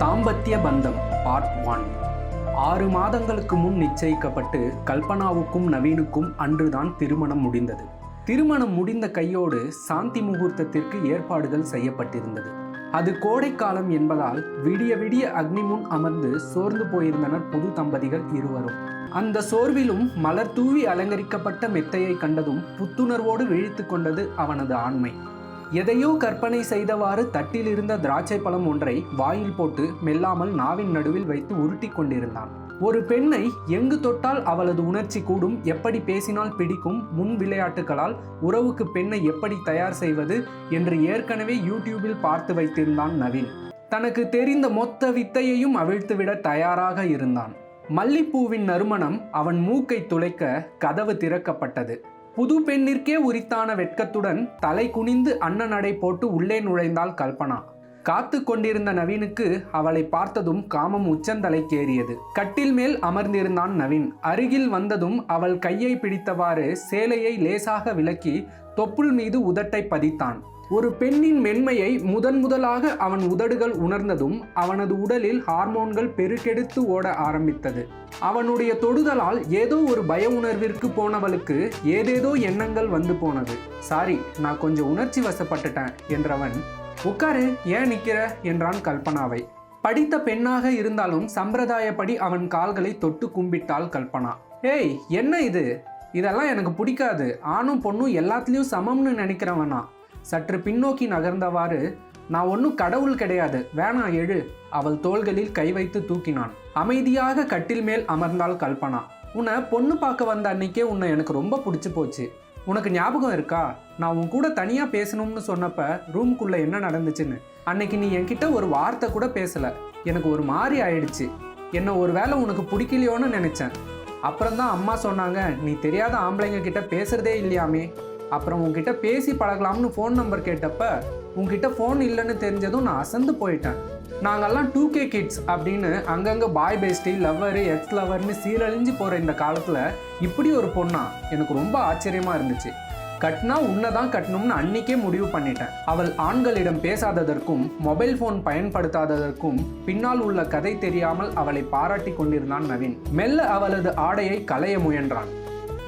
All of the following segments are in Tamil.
தாம்பத்திய பந்தம் பார்ட் ஒன் ஆறு மாதங்களுக்கு முன் நிச்சயிக்கப்பட்டு கல்பனாவுக்கும் நவீனுக்கும் அன்றுதான் திருமணம் முடிந்தது. திருமணம் முடிந்த கையோடு சாந்தி முகூர்த்தத்திற்கு ஏற்பாடுகள் செய்யப்பட்டிருந்தது. அது கோடைக்காலம் என்பதால் விடிய விடிய அக்னி முன் அமர்ந்து சோர்ந்து போயிருந்தனர் புது தம்பதிகள் இருவரும். அந்த சோர்விலும் மலர் தூவி அலங்கரிக்கப்பட்ட மெத்தையை கண்டதும் புத்துணர்வோடு விழித்து கொண்டது அவனது ஆண்மை. எதையோ கற்பனை செய்தவாறு தட்டில் இருந்த திராட்சை பழம் ஒன்றை வாயில் போட்டு மெல்லாமல் நாவின் நடுவில் வைத்து உருட்டி கொண்டிருந்தான். ஒரு பெண்ணை எங்கு தொட்டால் அவளது உணர்ச்சி கூடும் எப்படி பேசினால் பிடிக்கும் முன் விளையாட்டுகளால் உறவுக்கு பெண்ணை எப்படி தயார் செய்வது என்று ஏற்கனவே யூடியூபில் பார்த்து வைத்திருந்தான் நவீன். தனக்கு தெரிந்த மொத்த வித்தையையும் அவிழ்த்துவிட தயாராக இருந்தான். மல்லிப்பூவின் நறுமணம் அவன் மூக்கை துளைக்க கதவு திறக்கப்பட்டது. புது பெண்ணிற்கே உரித்தான வெட்கத்துடன் தலை குனிந்து அண்ணன் நடை போட்டு உள்ளே நுழைந்தாள் கல்பனா. காத்து கொண்டிருந்த நவீனுக்கு அவளை பார்த்ததும் காமம் உச்சந்தலைக்கேறியது கட்டில் மேல் அமர்ந்திருந்தான் நவீன். அருகில் வந்ததும் அவள் கையை பிடித்தவாறு சேலையை லேசாக விலக்கி தொப்புள் மீது உதட்டை பதித்தான். ஒரு பெண்ணின் மென்மையை முதன் முதலாக அவன் உதடுகள் உணர்ந்ததும் அவனது உடலில் ஹார்மோன்கள் பெருக்கெடுத்து ஓட ஆரம்பித்தது. அவனுடைய தொடுதலால் ஏதோ ஒரு பய உணர்விற்கு போனவளுக்கு ஏதேதோ எண்ணங்கள் வந்து போனது. சாரி நான் கொஞ்சம் உணர்ச்சி வசப்பட்டுட்டேன் என்றவன் உட்காரு ஏன் நிற்கிற என்றான் கல்பனாவை. படித்த பெண்ணாக இருந்தாலும் சம்பிரதாயப்படி அவன் கால்களை தொட்டு கும்பிட்டாள் கல்பனா. ஏய் என்ன இது? இதெல்லாம் எனக்கு பிடிக்காது. ஆணும் பொண்ணும் எல்லாத்துலேயும் சமம்னு நினைக்கிறவனா? சற்று பின்னோக்கி நகர்ந்தவாறு நான் ஒன்றும் கடவுள் கிடையாது. வேணா எழு. அவள் தோள்களில் கை வைத்து தூக்கினான். அமைதியாக கட்டில் மேல் அமர்ந்தாள் கல்பனா. உன்னை பொண்ணு பார்க்க வந்த அன்னைக்கே உன்னை எனக்கு ரொம்ப பிடிச்சி போச்சு. உனக்கு ஞாபகம் இருக்கா? நான் உன் கூட தனியாக பேசணும்னு சொன்னப்ப ரூம்குள்ளே என்ன நடந்துச்சுன்னு. அன்னைக்கு நீ என்கிட்ட ஒரு வார்த்தை கூட பேசலை. எனக்கு ஒரு மாதிரி ஆயிடுச்சு. என்னை ஒரு வேளை உனக்கு பிடிக்கலையோன்னு நினச்சேன். அப்புறம்தான் அம்மா சொன்னாங்க நீ தெரியாத ஆம்பளைங்க கிட்ட பேசுறதே இல்லையாமே. அப்புறம் உங்ககிட்ட பேசி பழகலாம்னு ஃபோன் நம்பர் கேட்டப்ப உங்ககிட்ட ஃபோன் இல்லைன்னு தெரிஞ்சதும் நான் அசந்து போயிட்டேன். நாங்கெல்லாம் டூ கே கிட்ஸ் அப்படின்னு அங்கங்கே பாய் பேஸ்டி லவ்வரு எக்ஸ் லவர்னு சீரழிஞ்சு போகிற இந்த காலத்தில் இப்படி ஒரு பொண்ணா எனக்கு ரொம்ப ஆச்சரியமாக இருந்துச்சு. கட்டினா உன்னை தான் கட்டணும்னு அன்னைக்கே முடிவு பண்ணிட்டேன். அவள் ஆண்களிடம் பேசாததற்கும் மொபைல் ஃபோன் பயன்படுத்தாததற்கும் பின்னால் உள்ள கதை தெரியாமல் அவளை பாராட்டி கொண்டிருந்தான் நவீன். மெல்ல அவளது ஆடையை களைய முயன்றான்.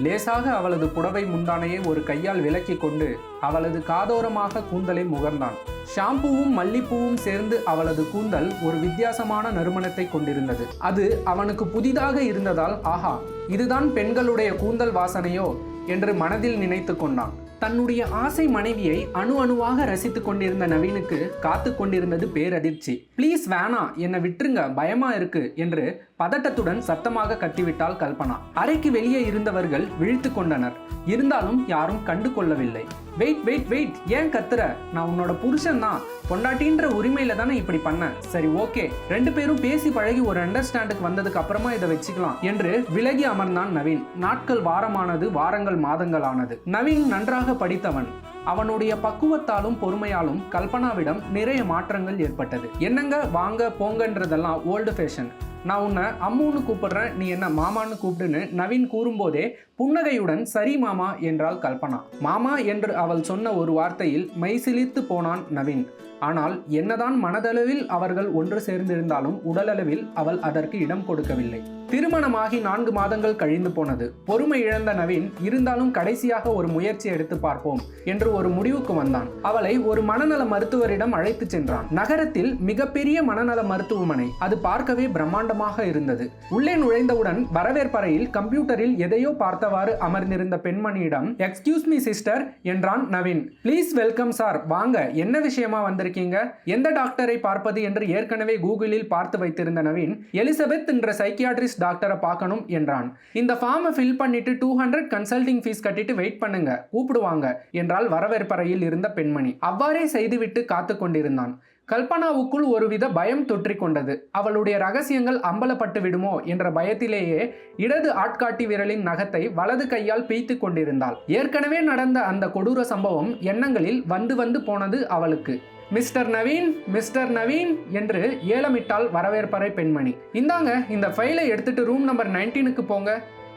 லேசாக அவளது புடவை முந்தானையை ஒரு கையால் விலக்கி கொண்டு அவளது காதோரமாக கூந்தலை முகர்ந்தான். ஷாம்பூவும் மல்லிப்பூவும் சேர்ந்து அவளது கூந்தல் ஒரு வித்தியாசமான நறுமணத்தை கொண்டிருந்தது. அது அவனுக்கு புதிதாக இருந்ததால் ஆஹா இதுதான் பெண்களுடைய கூந்தல் வாசனையோ? என்று மனதில் நினைத்து கொண்டான். தன்னுடைய ஆசை மனைவியை அணு அணுவாக ரசித்து கொண்டிருந்த நவீனுக்கு காத்து கொண்டிருந்தது பேரதிர்ச்சி. ப்ளீஸ் வேணா என்னை விட்டுருங்க பயமா இருக்கு என்று பதட்டத்துடன் சத்தமாக கத்திவிட்டாள் கல்பனா. அறைக்கு வெளியே இருந்தவர்கள் விழித்து கொண்டனர். இருந்தாலும் யாரும் கண்டு கொள்ளவில்லை. Wait wait wait. ஏன் கத்துற? நான் உன்னோட புருஷன் தான். பொண்டாட்டின்ற உரிமையில தானே இப்படி பண்ண? சரி ஓகே. ரெண்டு பேரும் பேசி பழகி ஒரு அண்டர்ஸ்டாண்டுக்கு வந்ததுக்கு அப்புறமா இதை வச்சுக்கலாம் என்று விலகி அமர்ந்தான் நவீன். நாட்கள் வாரமானது வாரங்கள் மாதங்கள் ஆனது நவீன் நன்றாக படித்தவன். அவனுடைய பக்குவத்தாலும் பொறுமையாலும் கல்பனாவிடம் நிறைய மாற்றங்கள் ஏற்பட்டது. என்னங்க? வாங்க போங்கன்றதெல்லாம் ஓல்டு ஃபேஷன் நான் உன்னை அம்முன்னு கூப்பிடுறேன் நீ என்ன மாமான்னு கூப்பிடுன்னு நவீன் கூறும்போதே புன்னகையுடன் சரி மாமா என்றாள் கல்பனா. மாமா என்று அவள் சொன்ன ஒரு வார்த்தையில் மைசிலித்து போனான் நவீன். ஆனால் என்னதான் மனதளவில் அவர்கள் ஒன்று சேர்ந்திருந்தாலும் உடலளவில் அவள் அதற்கு இடம் கொடுக்கவில்லை. திருமணமாகி நான்கு மாதங்கள் கழிந்து போனது. பொறுமை இழந்த நவீன் இருந்தாலும் கடைசியாக ஒரு முயற்சி எடுத்து பார்ப்போம் என்று ஒரு முடிவுக்கு வந்தான். அவளை ஒரு மனநல மருத்துவரிடம் அழைத்து சென்றான். நகரத்தில் மிகப்பெரிய மனநல மருத்துவமனை. அது பார்க்கவே பிரம்மாண்டமாக இருந்தது. உள்ளே நுழைந்தவுடன் வரவேற்பறையில் கம்ப்யூட்டரில் எதையோ பார்த்தவாறு அமர்ந்திருந்த பெண்மணியிடம் எக்ஸ்கியூஸ் மீ சிஸ்டர் என்றான் நவீன். Please welcome sir. வாங்க என்ன விஷயமா வந்திருக்கீங்க எந்த டாக்டரை பார்ப்பது என்று ஏற்கனவே கூகுளில் பார்த்து வைத்திருந்த நவீன் எலிசபெத் என்ற சைக்கியாட்ரிஸ்ட் டாக்டரை பார்க்கணும் என்றான். இந்த ஃபார்மை ஃபில் பண்ணிட்டு டூ ஹண்ட்ரட் கன்சல்டிங் ஃபீஸ் கட்டிட்டு வெயிட் பண்ணுங்க கூப்பிடுவாங்க என்றால் வரவேற்பறையில் இருந்த பெண்மணி அவ்வாறே செய்துவிட்டு காத்து கொண்டிருந்தான். கல்பனாவுக்குள் ஒருவித பயம் தொற்றிக் கொண்டது. அவளுடைய ரகசியங்கள் அம்பலப்பட்டு விடுமோ என்ற பயத்திலேயே இடது ஆட்காட்டி விரலின் நகத்தை வலது கையால் பீய்த்து கொண்டிருந்தாள். ஏற்கனவே நடந்த அந்த கொடூர சம்பவம் எண்ணங்களில் வந்து வந்து போனது அவளுக்கு. மிஸ்டர் நவீன் மிஸ்டர் நவீன் என்று ஏலமிட்டால் வரவேற்பறை பெண்மணி. இந்தாங்க இந்த ஃபைலை எடுத்துட்டு ரூம் நம்பர் நைன்டீனுக்கு போங்க.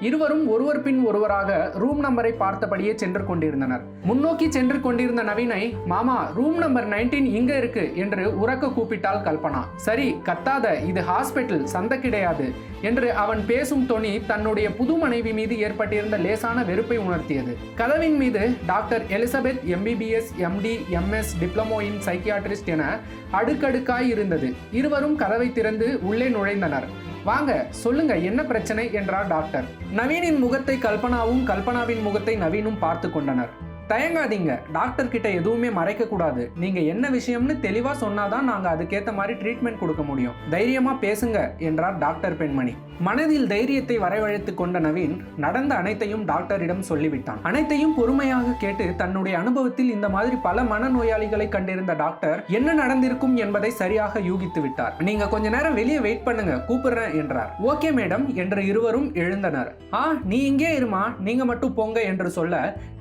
இருவரும் ஒருவர் பின் ஒருவராக ரூம் நம்பரை பார்த்தபடியே சென்று கொண்டிருந்தனர். முன்னோக்கி சென்று கொண்டிருந்த நவீனை மாமா ரூம் நம்பர் 19 இங்க இருக்கு என்று உறக்க கூப்பிட்டாள் கல்பனா. சரி கத்தாத இது ஹாஸ்பிட்டல் சந்த கிடையாது என்று அவன் பேசும் தொனி தன்னுடைய புது மனைவி மீது ஏற்பட்டிருந்த லேசான வெறுப்பை உணர்த்தியது. கதவின் மீது doctor Elizabeth MBBS MD MS diploma in psychiatrist என அடுக்கடுக்காய் இருந்தது. இருவரும் கதவை திறந்து உள்ளே நுழைந்தனர். வாங்க சொல்லுங்க என்ன பிரச்சனை? என்றார் டாக்டர். நவீனின் முகத்தை கல்பனாவும் கல்பனாவின் முகத்தை நவீனும் பார்த்து கொண்டனர். தயங்காதீங்க. டாக்டர் கிட்ட எதுவுமே மறைக்க கூடாது. நீங்க என்ன விஷயம்னு தெளிவா சொன்னாதான் நாங்க அதுக்கேத்த மாதிரி ட்ரீட்மெண்ட் கொடுக்க முடியும். தைரியமா பேசுங்க என்றார் டாக்டர் பெண்மணி. மனதில் தைரியத்தை வரவழைத்து கொண்ட நவீன் நடந்த அனைத்தையும் டாக்டரிடம் சொல்லிவிட்டான். அனைத்தையும் பொறுமையாக கேட்டு தன்னுடைய அனுபவத்தில் இந்த மாதிரி பல மனநோயாளிகளை கண்டிருந்த டாக்டர் என்ன நடந்திருக்கும் என்பதை சரியாக யூகித்து விட்டார். நீங்க கொஞ்ச நேரம் வெளியே வெயிட் பண்ணுங்க கூப்பிடுறேன் என்றார். ஓகே மேடம் என்று இருவரும் எழுந்தனர். ஆ நீ இங்கே இருமா? நீங்க மட்டும் போங்க என்று சொல்ல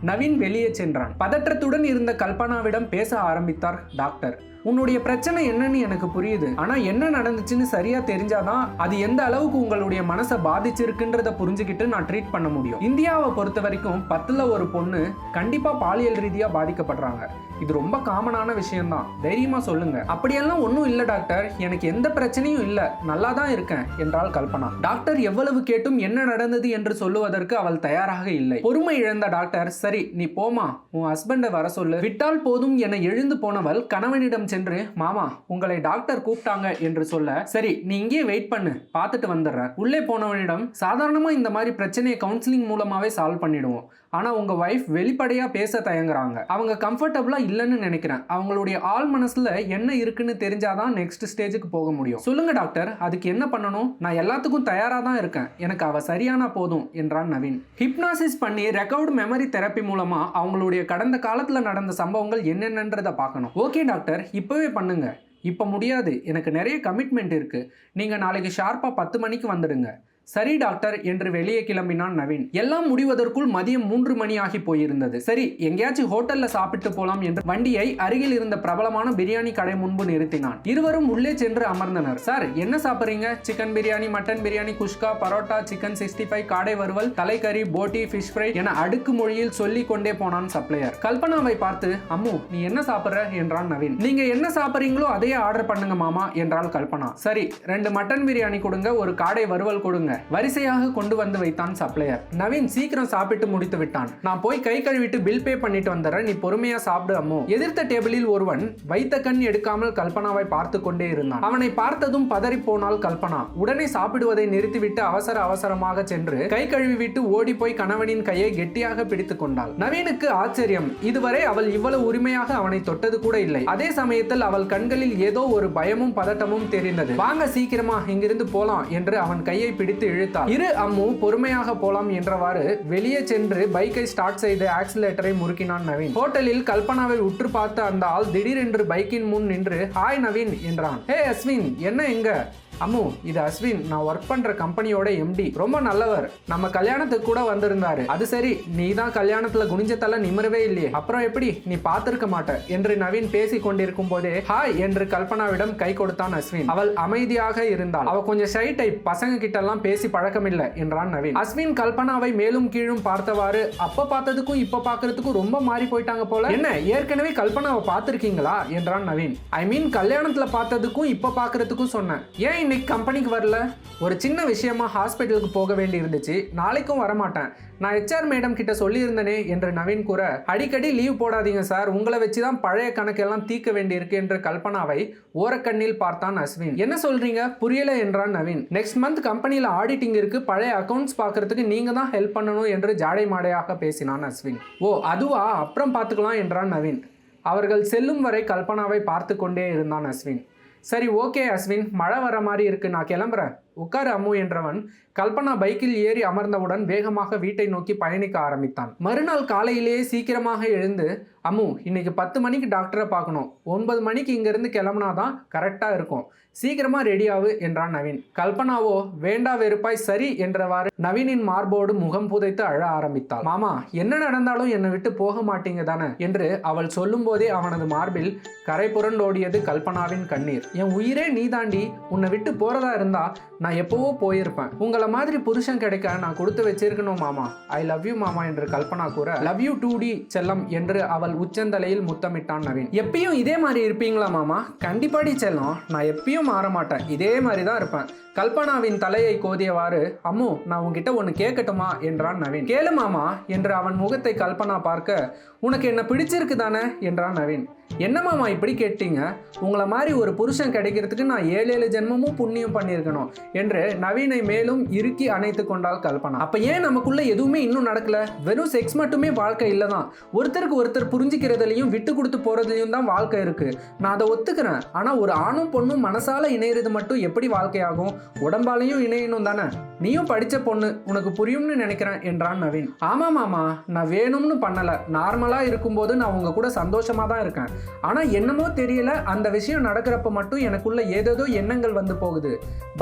நவீன் வெளியே சென்றான். பதற்றத்துடன் இருந்த கல்பனாவிடம் பேச ஆரம்பித்தார் டாக்டர். உன்னுடைய பிரச்சனை என்னன்னு எனக்கு புரியுது. ஆனா என்ன நடந்துச்சுன்னு சரியா தெரிஞ்சாதான் அது எந்த அளவுக்கு உங்களுடைய மனசை பாதிச்சிருக்குன்றத புரிஞ்சுக்கிட்டு நான் ட்ரீட் பண்ண முடியும். இந்தியாவை பொறுத்த வரைக்கும் பத்துல ஒரு பொண்ணு கண்டிப்பா பாலியல் ரீதியா பாதிக்கப்படுறாங்க. இது ரொம்ப காமனான விஷயம்தான். தைரியமா சொல்லுங்க. அப்படியெல்லாம் ஒன்றும் இல்லை டாக்டர். எனக்கு எந்த பிரச்சனையும் இல்லை. நல்லா தான் இருக்கேன் என்றால் கல்பனா. டாக்டர் எவ்வளவு கேட்டும் என்ன நடந்தது என்று சொல்லுவதற்கு அவள் தயாராக இல்லை. பொறுமை இழந்த டாக்டர் சரி நீ போமா உன் ஹஸ்பண்டை வர சொல்லு. விட்டால் போதும் என எழுந்து போனவள் கணவனிடம் சென்று மாமா உங்களை டாக்டர் கூப்பிட்டாங்க என்று சொல்ல சரி நீ இங்கேயே வெயிட் பண்ணு பார்த்துட்டு வந்துடுறேன். உள்ளே போனவனிடம் சாதாரணமா இந்த மாதிரி பிரச்சனையை கவுன்சிலிங் மூலமாகவே சால்வ் பண்ணிடுவோம். ஆனால் உங்கள் ஒய்ஃப் வெளிப்படையாக பேச தயங்குறாங்க. அவங்க கம்ஃபர்டபுளாக இல்லைன்னு நினைக்கிறேன். அவங்களுடைய ஆள் மனசில் என்ன இருக்குன்னு தெரிஞ்சாதான் நெக்ஸ்ட் ஸ்டேஜுக்கு போக முடியும். சொல்லுங்கள் டாக்டர் அதுக்கு என்ன பண்ணணும்? நான் எல்லாத்துக்கும் தயாராக தான் இருக்கேன். எனக்கு அவள் சரியானா போதும் என்றான் நவீன். ஹிப்னாசிஸ் பண்ணி ரெக்கவர்டு மெமரி தெரப்பி மூலமாக அவங்களுடைய கடந்த காலத்தில் நடந்த சம்பவங்கள் என்னென்னன்றதை பார்க்கணும். ஓகே டாக்டர் இப்போவே பண்ணுங்கள் இப்போ முடியாது. எனக்கு நிறைய கமிட்மெண்ட் இருக்குது நீங்கள் நாளைக்கு ஷார்ப்பாக பத்து மணிக்கு வந்துடுங்க. சரி டாக்டர் என்று வெளியே கிளம்பினான் நவீன். எல்லாம் முடிவதற்குள் மதியம் மூன்று மணி ஆகி போயிருந்தது. சரி எங்கேயாச்சும் ஹோட்டல்ல சாப்பிட்டு போலாம் என்று வண்டியை அருகில் இருந்த பிரபலமான பிரியாணி கடை முன்பு நிறுத்தினான். இருவரும் உள்ளே சென்று அமர்ந்தனர். சார் என்ன சாப்பிட்றீங்க? சிக்கன் பிரியாணி மட்டன் பிரியாணி குஷ்கா பரோட்டா சிக்கன் சிக்ஸ்டி ஃபைவ் காடை வறுவல் தலைக்கறி போட்டி ஃபிஷ் ஃப்ரை என அடுக்கு மொழியில் சொல்லிக் கொண்டே போனான் சப்ளையர். கல்பனாவை பார்த்து அம்மு நீ என்ன சாப்பிட்ற? என்றான் நவீன். நீங்க என்ன சாப்பிட்றீங்களோ அதையே ஆர்டர் பண்ணுங்க மாமா என்றாள் கல்பனா. சரி ரெண்டு மட்டன் பிரியாணி கொடுங்க ஒரு காடை வறுவல் கொடுங்க. வரிசையாக கொண்டு வந்து வைத்தான் சப்ளையர் நவீன் சீக்கிரம் சாப்பிட்டு முடித்து விட்டான். நான் போய் கை கழுவிட்டு பில் பே பண்ணிட்டு வந்துடுறேன். நீ பொறுமையா சாப்பிடு அம்மு. எதிர்த்த டேபிளில் ஒருவன் வைத்த கண் எடுக்காமல் கல்பனாவை பார்த்து கொண்டே இருந்தான். அவனை பார்த்ததும் பதறி போனால் கல்பனா. உடனே சாப்பிடுவதை நிறுத்திவிட்டு அவசர அவசரமாக சென்று கை கழுவி விட்டு ஓடி போய் கணவனின் கையை கெட்டியாக பிடித்துக் கொண்டாள். நவீனுக்கு ஆச்சரியம். இதுவரை அவள் இவ்வளவு உரிமையாக அவனை தொட்டது கூட இல்லை. அதே சமயத்தில் அவள் கண்களில் ஏதோ ஒரு பயமும் பதட்டமும் தெரிந்தது. வாங்க சீக்கிரமா இங்கிருந்து போலாம் என்று அவன் கையை பிடித்து இழுத்தார். இரு அம்மு பொறுமையாக போலாம் என்றவாறு வெளியே சென்று பைக்கை ஸ்டார்ட் செய்து ஆக்சிலேட்டரை முறுக்கினான் நவீன். ஹோட்டலில் கல்பனாவை உற்று பார்த்த அந்த ஆள் திடீரென்று பைக்கின் முன் நின்று ஹாய் நவீன் என்றான். ஹே அஸ்வின் என்ன எங்க அம்மு இது அஸ்வின். நான் ஒர்க் பண்ற கம்பெனியோட எம்டி ரொம்ப நல்லவர். நம்ம கல்யாணத்துக்கு கூட வந்திருந்தாரு. அது சரி நீ தான் கல்யாணத்துல குனிஞ்சத்தால நிமிரவே இல்லையே. அப்புறம் எப்படி? நீ பார்த்திருக்க மாட்ட. என்று நவீன் பேசி கொண்டிருக்கும் போதே ஹாய் என்று கல்பனாவிடம் கை கொடுத்தான் அஸ்வின். அவள் அமைதியாக இருந்தாள். அவ கொஞ்சம் ஷை டைப் பசங்க கிட்ட எல்லாம் பேசி பழக்கமில்லை என்றான் நவீன். அஸ்வின் கல்பனாவை மேலும் கீழும் பார்த்தவாறு அப்ப பார்த்ததுக்கும் இப்ப பார்க்கறதுக்கும் ரொம்ப மாறி போயிட்டாங்க போல? என்ன ஏற்கனவே கல்பனாவை பார்த்திருக்கீங்களா? என்றான் நவீன். ஐ மீன் கல்யாணத்துல பார்த்ததுக்கும் இப்ப பார்க்கறதுக்கும் சொன்னேன். ஏன் இன்னைக்கு கம்பெனிக்கு வரல. ஒரு சின்ன விஷயமா ஹாஸ்பிட்டலுக்கு போக வேண்டி இருந்துச்சு. நாளைக்கும் வரமாட்டேன். நான் ஹெச்ஆர் மேடம் கிட்ட சொல்லியிருந்தனே என்று நவீன் கூற அடிக்கடி லீவ் போடாதீங்க சார் உங்களை வச்சு தான் பழைய கணக்கெல்லாம் தீர்க்க வேண்டியிருக்கு என்று கல்பனாவை ஓரக்கண்ணில் பார்த்தான் அஸ்வின். என்ன சொல்றீங்க? புரியல என்றான் நவீன். நெக்ஸ்ட் மந்த் கம்பெனியில் ஆடிட்டிங் இருக்கு. பழைய அக்கௌண்ட்ஸ் பார்க்கறதுக்கு நீங்க தான் ஹெல்ப் பண்ணணும் என்று ஜாடை மாடையாக பேசினான் அஸ்வின். ஓ அதுவா? அப்புறம் பார்த்துக்கலாம் என்றான் நவீன். அவர்கள் செல்லும் வரை கல்பனாவை பார்த்து கொண்டே இருந்தான் அஸ்வின். சரி ஓகே அஸ்வின். மழை வர மாதிரி இருக்கு. நான் கிளம்புறேன். உட்காரு அம்மு என்றவன் கல்பனா பைக்கில் ஏறி அமர்ந்தவுடன் வேகமாக வீட்டை நோக்கி பயணிக்க ஆரம்பித்தான். மறுநாள் காலையிலேயே சீக்கிரமாக எழுந்து அம்மு இன்னைக்கு பத்து மணிக்கு டாக்டரை பார்க்கணும். ஒன்பது மணிக்கு இங்கேருந்து கிளம்புனா தான் கரெக்டாக இருக்கும் சீக்கிரமாக ரெடியாவு என்றான் நவீன். கல்பனாவோ வேண்டா வெறுப்பாய் சரி என்றவாறு நவீனின் மார்போடு முகம் புதைத்து அழ ஆரம்பித்தாள். மாமா என்ன நடந்தாலும் என்னை விட்டு போக மாட்டீங்க தானே? என்று அவள் சொல்லும்போதே அவனது மார்பில் கரை புரண்டோடியது கல்பனாவின் கண்ணீர். என் உயிரே நீ தாண்டி உன்னை விட்டு போறதா இருந்தா நான் நான் எப்போவோ போயிருப்பேன். உங்களை மாதிரி புருஷன் கிடைக்க நான் கொடுத்து வச்சிருக்கணும் மாமா. ஐ லவ் யூ மாமா என்று கல்பனா கூற. லவ் யூ டூ டி செல்லம் என்று அவள் உச்சந்தலையில் முத்தமிட்டான் நவீன். எப்பயும் இதே மாதிரி இருப்பீங்களா மாமா? கண்டிப்பாடி செல்லம். நான் எப்பயும் மாற மாட்டேன். இதே மாதிரி தான் இருப்பேன். கல்பனாவின் தலையை கோதியவாறு அம்மு நான் உன்கிட்ட ஒன்று கேட்கட்டுமா? என்றான் நவீன். கேளு மாமா என்று அவன் முகத்தை கல்பனா பார்க்க உனக்கு என்ன பிடிச்சிருக்கு தானே? என்றான் நவீன். என்னமாமா இப்படி கேட்டீங்க? உங்களை மாதிரி ஒரு புருஷன் கிடைக்கிறதுக்கு நான் ஏழு ஏழு ஜென்மமும் புண்ணியம் பண்ணியிருக்கணும் என்று நவீனை மேலும் இறுக்கி அணைத்து கொண்டால் கல்பனா. அப்போ ஏன் நமக்குள்ள எதுவுமே இன்னும் நடக்கல? வெறும் செக்ஸ் மட்டுமே வாழ்க்கை இல்லை தான் ஒருத்தருக்கு ஒருத்தர் புரிஞ்சுக்கிறதுலையும் விட்டு கொடுத்து போகிறதுலையும் தான் வாழ்க்கை இருக்குது நான் அதை ஒத்துக்கிறேன். ஆனால் ஒரு ஆணும் பொண்ணும் மனசால இணையிறது மட்டும் எப்படி வாழ்க்கையாகும்? உடம்பாலையும் இணையணும் தானே? நீயும் படித்த பொண்ணு உனக்கு புரியும்னு நினைக்கிறேன் என்றான் நவீன். ஆமாம் மாமா நான் வேணும்னு பண்ணலை. நார்மலாக இருக்கும்போது நான் உங்கள் கூட சந்தோஷமாக தான் இருக்கேன். ஆனால் என்னமோ தெரியல அந்த விஷயம் நடக்கிறப்ப மட்டும் எனக்குள்ள ஏதேதோ எண்ணங்கள் வந்து போகுது.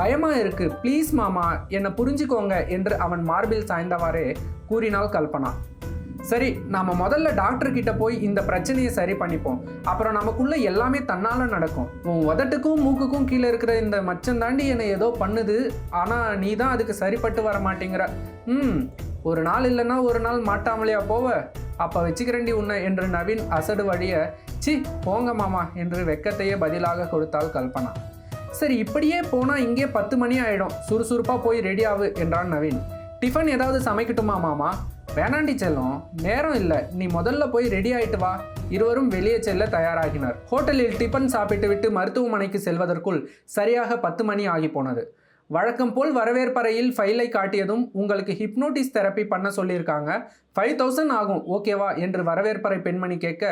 பயமாக இருக்குது ப்ளீஸ் மாமா என்னை புரிஞ்சுக்கோங்க என்று அவன் மார்பில் சாய்ந்தவாறே கூறினாள் கல்பனா. சரி நாம முதல்ல டாக்டர் கிட்ட போய் இந்த பிரச்சனையை சரி பண்ணிப்போம். அப்புறம் நமக்குள்ள எல்லாமே தன்னால நடக்கும். உன் உதட்டுக்கும் மூக்குக்கும் கீழே இருக்கிற இந்த மச்சம் தாண்டி என்னை ஏதோ பண்ணுது. ஆனா நீ தான் அதுக்கு சரிப்பட்டு வர மாட்டேங்கிற. ம் ஒரு நாள் இல்லைன்னா ஒரு நாள் மாட்டாமலையா போவ? அப்ப வச்சுக்கிறேன்டி உன்னை என்று நவீன் அசடு வழிய சி போங்க மாமா என்று வெக்கத்தையே பதிலாக கொடுத்தாள் கல்பனா. சரி இப்படியே போனா இங்கே பத்து மணி ஆயிடும். சுறுசுறுப்பா போய் ரெடி ஆகு என்றான் நவீன். டிஃபன் ஏதாவது சமைக்கட்டுமா மாமா? வேணாண்டி செல்லும் நேரம் இல்லை. நீ முதல்ல போய் ரெடி ஆயிட்டு வா. இருவரும் வெளியே செல்ல தயாராகினர். ஹோட்டலில் டிஃபன் சாப்பிட்டு விட்டு மருத்துவமனைக்கு செல்வதற்குள் சரியாக பத்து மணி ஆகி போனது. வழக்கம் போல் வரவேற்பறையில் ஃபைலை காட்டியதும் உங்களுக்கு ஹிப்னோட்டிஸ் தெரப்பி பண்ண சொல்லியிருக்காங்க. ஃபைவ் தௌசண்ட் ஆகும் ஓகேவா என்று வரவேற்பறை பெண்மணி கேட்க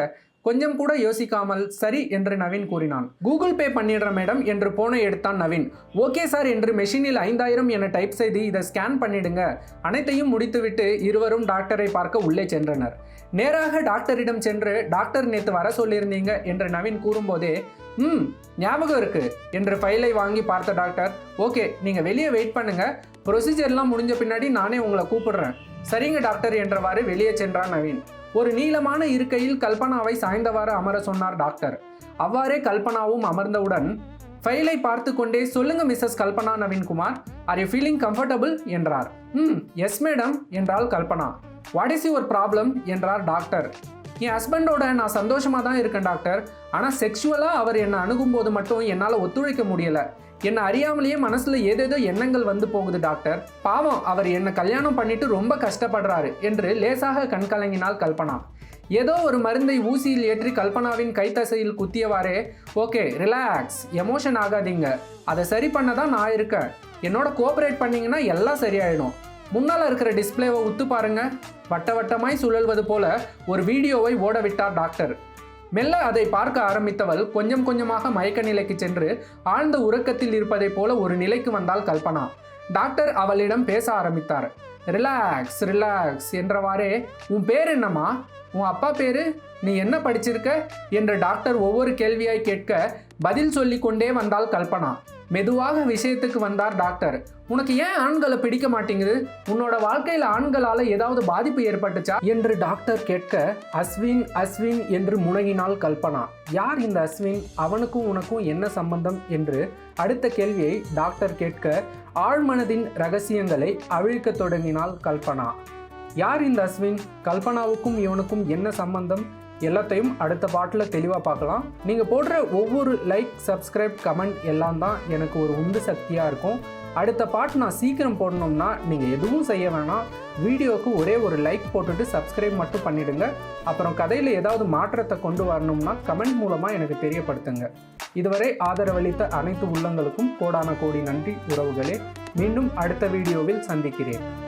கொஞ்சம் கூட யோசிக்காமல் சரி என்று நவீன் கூறினான். கூகுள் பே பண்ணிடுற மேடம் என்று போனை எடுத்தான் நவீன். ஓகே சார் என்று மெஷினில் ஐந்தாயிரம் என டைப் செய்து இதை ஸ்கேன் பண்ணிடுங்க. அனைத்தையும் முடித்துவிட்டு இருவரும் டாக்டரை பார்க்க உள்ளே சென்றனர். நேராக டாக்டரிடம் சென்று டாக்டர் நேற்று வர சொல்லியிருந்தீங்க என்று நவீன் கூறும்போதே ம் ஞாபகம் இருக்கு என்று ஃபைலை வாங்கி பார்த்த டாக்டர் ஓகே நீங்க வெளியே வெயிட் பண்ணுங்க. ப்ரொசீஜர்லாம் முடிஞ்ச பின்னாடி நானே உங்களை கூப்பிடுறேன். சரிங்க டாக்டர் என்றவாறு வெளியே சென்றான் நவீன். ஒரு நீளமான இருக்கையில் கல்பனாவை சாய்ந்தவாறு அமர சொன்னார் டாக்டர். அவ்வாறே கல்பனாவும் அமர்ந்தவுடன் ஃபைலை பார்த்து கொண்டே சொல்லுங்க Mrs Kalpana Naveenkumar. Are you feeling comfortable என்றார். ம் எஸ் மேடம் என்றாள் Kalpana. What is your problem என்றார் டாக்டர். என் ஹஸ்பண்டோட நான் சந்தோஷமாக தான் இருக்கேன் டாக்டர். ஆனால் செக்ஷுவலாக அவர் என்னை அணுகும்போது மட்டும் என்னால் ஒத்துழைக்க முடியலை. என்னை அறியாமலேயே மனசில் ஏதேதோ எண்ணங்கள் வந்து போகுது டாக்டர். பாவம் அவர் என்னை கல்யாணம் பண்ணிட்டு ரொம்ப கஷ்டப்படுறாரு என்று லேசாக கண்கலங்கினாள் கல்பனா. ஏதோ ஒரு மருந்தை ஊசியில் ஏற்றி கல்பனாவின் கைத்தசையில் குத்தியவாறே ஓகே ரிலாக்ஸ் எமோஷன் ஆகாதீங்க. அதை சரி பண்ண தான் நான் இருக்கேன். என்னோட கோஆப்ரேட் பண்ணீங்கன்னா எல்லாம் சரியாயிடும். முன்னால் இருக்கிற டிஸ்ப்ளேவை உத்து பாருங்க. வட்ட வட்டமாய் சுழல்வது போல ஒரு வீடியோவை ஓட விட்டார் டாக்டர். மெல்ல அதை பார்க்க ஆரம்பித்தவள் கொஞ்சம் கொஞ்சமாக மயக்க நிலைக்கு சென்று ஆழ்ந்த உறக்கத்தில் இருப்பதைப் போல ஒரு நிலைக்கு வந்தால் கல்பனா. டாக்டர் அவளிடம் பேச ஆரம்பித்தார். ரிலாக்ஸ் ரிலாக்ஸ் என்றவாறே உன் பேர் என்னம்மா? உன் அப்பா பேரு? நீ என்ன படிச்சிருக்க? என்று டாக்டர் ஒவ்வொரு கேள்வியாய் கேட்க பதில் சொல்லிக்கொண்டே வந்தால் கல்பனா. மெதுவாக விஷயத்துக்கு வந்தார் டாக்டர். உனக்கு ஏன் ஆண்களை பிடிக்க மாட்டேங்குது? உன்னோட வாழ்க்கையில் ஆண்களால் ஏதாவது பாதிப்பு ஏற்பட்டுச்சா? என்று டாக்டர் கேட்க அஸ்வின் அஸ்வின் என்று முனகினாள் கல்பனா. யார் இந்த அஸ்வின்? அவனுக்கும் உனக்கும் என்ன சம்பந்தம்? என்று அடுத்த கேள்வியை டாக்டர் கேட்க ஆழ்மனதின் ரகசியங்களை அவிழ்க்கத் தொடங்கினாள் கல்பனா. யார் இந்த அஸ்வின்? கல்பனாவுக்கும் இவனுக்கும் என்ன சம்பந்தம்? எல்லாத்தையும் அடுத்த பாட்டில் தெளிவாக பார்க்கலாம். நீங்கள் போடுற ஒவ்வொரு லைக் சப்ஸ்கிரைப் கமெண்ட் எல்லாம் தான் எனக்கு ஒரு உந்து சக்தியாக இருக்கும். அடுத்த பாட்டு நான் சீக்கிரம் போடணும்னா நீங்கள் எதுவும் செய்ய வேணாம். வீடியோவுக்கு ஒரே ஒரு லைக் போட்டுட்டு சப்ஸ்கிரைப் மட்டும் பண்ணிவிடுங்க அப்புறம் கதையில் ஏதாவது மாற்றத்தை கொண்டு வரணும்னா கமெண்ட் மூலமாக எனக்கு தெரியப்படுத்துங்க. இதுவரை ஆதரவளித்த அனைத்து உள்ளங்களுக்கும் கோடான கோடி நன்றி உறவுகளே. மீண்டும் அடுத்த வீடியோவில் சந்திக்கிறேன்.